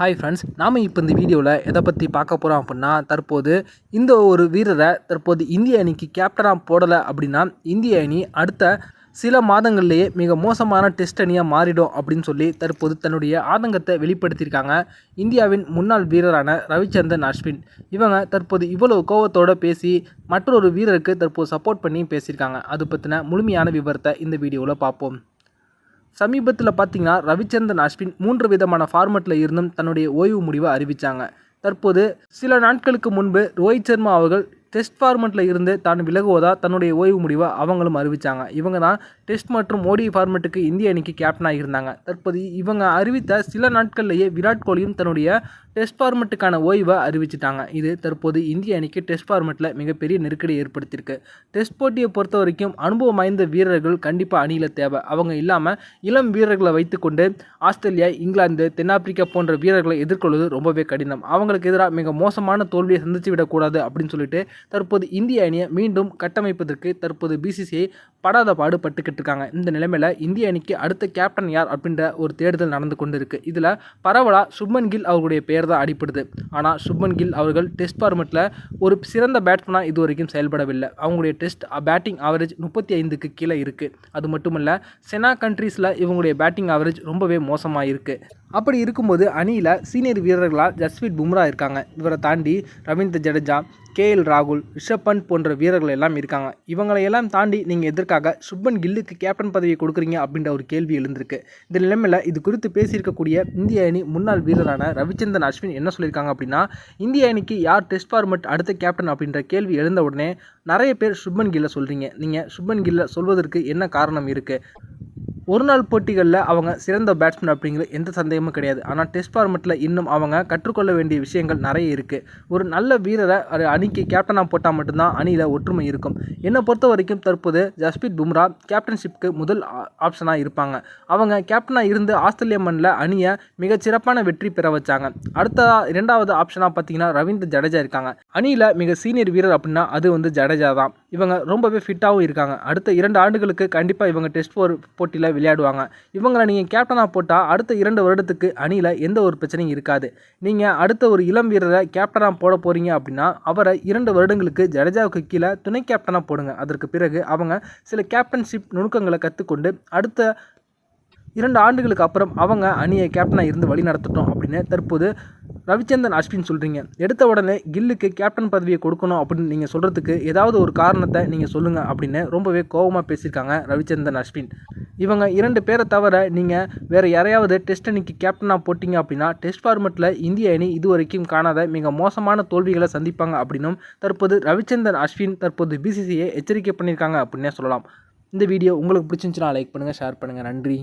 Hi friends நாம் இப்போ இந்த வீடியோவில் எதை பற்றி பார்க்க போகிறோம் அப்படின்னா தற்போது இந்த ஒரு வீரரை தற்போது இந்திய அணிக்கு கேப்டனாக போடலை அப்படின்னா இந்திய அணி அடுத்த சில மாதங்கள்லேயே மிக மோசமான டெஸ்ட் அணியாக மாறிடும் அப்படின்னு சொல்லி தற்போது தன்னுடைய ஆதங்கத்தை வெளிப்படுத்தியிருக்காங்க இந்தியாவின் முன்னாள் வீரரான ரவிச்சந்திரன் அஸ்வின். இவங்க தற்போது இவ்வளவு கோவத்தோடு பேசி மற்றொரு வீரருக்கு தற்போது சப்போர்ட் பண்ணி பேசியிருக்காங்க. அது பற்றின முழுமையான விவரத்தை இந்த வீடியோவில் பார்ப்போம். சமீபத்தில் பார்த்தீங்கன்னா ரவிச்சந்திரன் அஸ்வின் மூன்று விதமான ஃபார்மெட்டில் இருந்தும் தன்னுடைய ஓய்வு முடிவை அறிவித்தாங்க தற்போது சில நாட்களுக்கு முன்பு ரோஹித் சர்மா அவர்கள் டெஸ்ட் ஃபார்மெட்டில் இருந்து தான் விலகுவதா தன்னுடைய ஓய்வு முடிவை அவங்களும் அறிவித்தாங்க இவங்க தான் டெஸ்ட் மற்றும் ஓடி ஃபார்மெட்டுக்கு இந்திய அணிக்கு கேப்டனாக இருந்தாங்க தற்போது இவங்க அறிவித்த சில நாட்கள்லேயே விராட் கோலியும் தன்னுடைய டெஸ்ட் ஃபார்மெட்டுக்கான ஓய்வை அறிவிச்சிட்டாங்க. இது தற்போது இந்திய அணிக்கு டெஸ்ட் ஃபார்மெட்டில் மிகப்பெரிய நெருக்கடி ஏற்படுத்தியிருக்கு. டெஸ்ட் போட்டியை பொறுத்த வரைக்கும் அனுபவம் வாய்ந்த வீரர்கள் கண்டிப்பாக அணியில் தேவை. அவங்க இல்லாமல் இளம் வீரர்களை வைத்துக்கொண்டு ஆஸ்திரேலியா இங்கிலாந்து தென்னாப்பிரிக்கா போன்ற வீரர்களை எதிர்கொள்வது ரொம்பவே கடினம். அவங்களுக்கு எதிராக மிக மோசமான தோல்வியை சந்தித்து விடக்கூடாது அப்படின்னு சொல்லிட்டு தற்போது இந்திய அணியை மீண்டும் கட்டமைப்பதற்கு தற்போது பிசிசிஐ படாத பாடு பட்டுக்கிட்டு இருக்காங்க. இந்த நிலைமையில் இந்திய அணிக்கு அடுத்த கேப்டன் யார் அப்படின்ற ஒரு தேடுதல் நடந்து கொண்டு இருக்குது இதில் பரவலாக சுப்மன் கில் அவர்களுடைய பெயர் தான் அடிப்படுது ஆனால் சுப்மன் கில் அவர்கள் டெஸ்ட் ஃபார்மெட்டில் ஒரு சிறந்த பேட்ஸ்மனாக இது வரைக்கும் செயல்படவில்லை. அவங்களுடைய டெஸ்ட் பேட்டிங் ஆவரேஜ் முப்பத்தி ஐந்துக்கு கீழே இருக்குது அது மட்டும் இல்லை செனா கண்ட்ரீஸில் இவங்களுடைய பேட்டிங் ஆவரேஜ் ரொம்பவே மோசமாக இருக்குது அப்படி இருக்கும்போது அணியில் சீனியர் வீரர்களாக ஜஸ்வீத் பும்ரா இருக்காங்க. இவரை தாண்டி ரவீந்திர ஜடேஜா கே எல் ராகுல் ரிஷப் பண்ட் போன்ற வீரர்கள் எல்லாம் இருக்காங்க. இவங்களை எல்லாம் தாண்டி நீங்கள் எதற்காக சுப்மன் கில்லுக்கு கேப்டன் பதவியை கொடுக்குறீங்க அப்படின்ற ஒரு கேள்வி எழுந்திருக்கு. இந்த நிலைமையில் இது குறித்து பேசியிருக்கக்கூடிய இந்திய அணி முன்னாள் வீரரான ரவிச்சந்திரன் அஸ்வின் என்ன சொல்லியிருக்காங்க அப்படின்னா இந்திய அணிக்கு யார் டெஸ்ட் ஃபார்மெட் அடுத்த கேப்டன் அப்படின்ற கேள்வி எழுந்த உடனே நிறைய பேர் சுப்மன் கில்லை சொல்கிறீங்க நீங்கள் சுப்மன் கில்லை சொல்வதற்கு என்ன காரணம் இருக்குது ஒரு நாள் போட்டிகளில் அவங்க சிறந்த பேட்ஸ்மேன் அப்படிங்கிற எந்த சந்தேகமும் கிடையாது. ஆனால் டெஸ்ட் ஃபார்மெட்டில் இன்னும் அவங்க கற்றுக்கொள்ள வேண்டிய விஷயங்கள் நிறைய இருக்குது ஒரு நல்ல வீரரை அணிக்கு கேப்டனாக போட்டால் மட்டும்தான் அணியில் ஒற்றுமை இருக்கும். என்னை பொறுத்த வரைக்கும் தற்போது ஜஸ்பீத் பும்ரா கேப்டன்ஷிப்க்கு முதல் ஆப்ஷனாக இருப்பாங்க. அவங்க கேப்டனாக இருந்து ஆஸ்திரேலிய மண்ணில் அணியை மிகச்சிறப்பான வெற்றி பெற வச்சாங்க. அடுத்ததாக இரண்டாவது ஆப்ஷனாக பார்த்தீங்கன்னா ரவீந்திர ஜடேஜா இருக்காங்க. அணியில் மிக சீனியர் வீரர் அப்படின்னா அது வந்து ஜடேஜா தான். இவங்க ரொம்பவே ஃபிட்டாகவும் இருக்காங்க. அடுத்த இரண்டு ஆண்டுகளுக்கு கண்டிப்பாக இவங்க டெஸ்ட் போர் போட்டியில் விளையாடுவாங்க. இவங்களை நீங்கள் கேப்டனாக போட்டால் அடுத்த இரண்டு வருடத்துக்கு அணியில் எந்த ஒரு பிரச்சனையும் இருக்காது. நீங்கள் அடுத்த ஒரு இளம் வீரரை கேப்டனாக போட போகிறீங்க அப்படின்னா அவரை இரண்டு வருடங்களுக்கு ஜடேஜாவுக்கு கீழே துணை கேப்டனாக போடுங்க. அதற்கு பிறகு அவங்க சில கேப்டன்ஷிப் நுணுக்கங்களை கற்றுக்கொண்டு அடுத்த இரண்டு ஆண்டுகளுக்கு அப்புறம் அவங்க அணியை கேப்டனாக இருந்து வழி நடத்தட்டும் அப்படின்னு தற்போது ரவிச்சந்திரன் அஸ்வின் சொல்கிறீங்க எடுத்த உடனே கில்லுக்கு கேப்டன் பதவியை கொடுக்கணும் அப்படின்னு நீங்கள் சொல்கிறதுக்கு ஏதாவது ஒரு காரணத்தை நீங்கள் சொல்லுங்கள் அப்படின்னு ரொம்பவே கோபமாக பேசியிருக்காங்க ரவிச்சந்திரன் அஸ்வின். இவங்க இரண்டு பேரை தவிர நீங்கள் வேறு யாரையாவது டெஸ்ட் அணிக்கு கேப்டனாக போட்டிங்க அப்படின்னா டெஸ்ட் ஃபார்மெட்டில் இந்திய அணி இதுவரைக்கும் காணாத மிக மோசமான தோல்விகளை சந்திப்பாங்க அப்படின்னும் தற்போது ரவிச்சந்திரன் அஸ்வின் தற்போது பிசிசிஐ எச்சரிக்கை பண்ணியிருக்காங்க அப்படின்னே சொல்லலாம். இந்த வீடியோ உங்களுக்கு பிடிச்சிருந்துச்சுன்னா லைக் பண்ணுங்கள் ஷேர் பண்ணுங்கள் நன்றி.